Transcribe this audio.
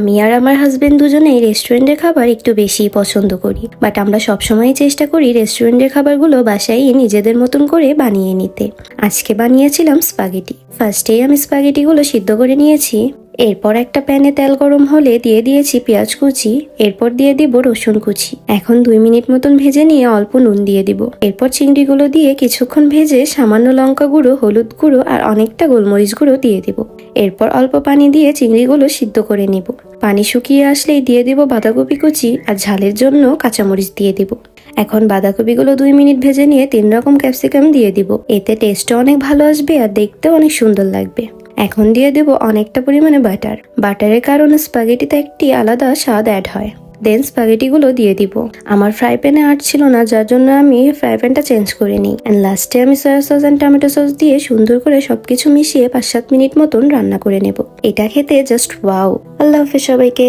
আমি আর আমার হাজবেন্ড দুজনেই রেস্টুরেন্টের খাবার একটু বেশি পছন্দ করি। বাট আমরা সবসময় চেষ্টা করি রেস্টুরেন্টের খাবারগুলো বাসায় নিজেদের মতন করে বানিয়ে নিতে। আজকে বানিয়েছিলাম স্পাগেটি ফার্স্টেই আমি স্পাগেটিগুলো সিদ্ধ করে নিয়েছি। এরপর একটা প্যানে তেল গরম হলে দিয়ে দিয়েছি পেঁয়াজ কুচি, এরপর দিয়ে দিব রসুন কুচি। এখন দুই মিনিট মতন ভেজে নিয়ে অল্প নুন দিয়ে দিব। এরপর চিংড়িগুলো দিয়ে কিছুক্ষণ ভেজে সামান্য লঙ্কা গুঁড়ো, হলুদ গুঁড়ো আর অনেকটা গোলমরিচ গুঁড়ো দিয়ে দিব। এরপর অল্প পানি দিয়ে চিংড়িগুলো সিদ্ধ করে নিব। পানি শুকিয়ে আসলেই দিয়ে দিব বাঁধাকপি কুচি আর ঝালের জন্য কাঁচামরিচ দিয়ে দিব। এখন বাঁধাকপিগুলো দুই মিনিট ভেজে নিয়ে তিন রকম ক্যাপসিকাম দিয়ে দিব। এতে টেস্টও অনেক ভালো আসবে আর দেখতেও অনেক সুন্দর লাগবে। এখন দিয়ে দেব অনেকটা পরিমাণে বাটার। বাটারের কারণে স্পাগেটিতে একটি আলাদা স্বাদ অ্যাড হয়। দেন স্পাগেটিগুলো দিয়ে দিব। আমার ফ্রাই প্যানে আর্ট ছিল না, যার জন্য আমি ফ্রাই প্যানটা চেঞ্জ করে নিই। অ্যান্ড লাস্টে আমি soya sauce and tomato sauce দিয়ে সুন্দর করে সব কিছু মিশিয়ে পাঁচ সাত মিনিট মতন রান্না করে নেব। এটা খেতে জাস্ট ওয়াও আল্লাহ হাফেজ সবাইকে।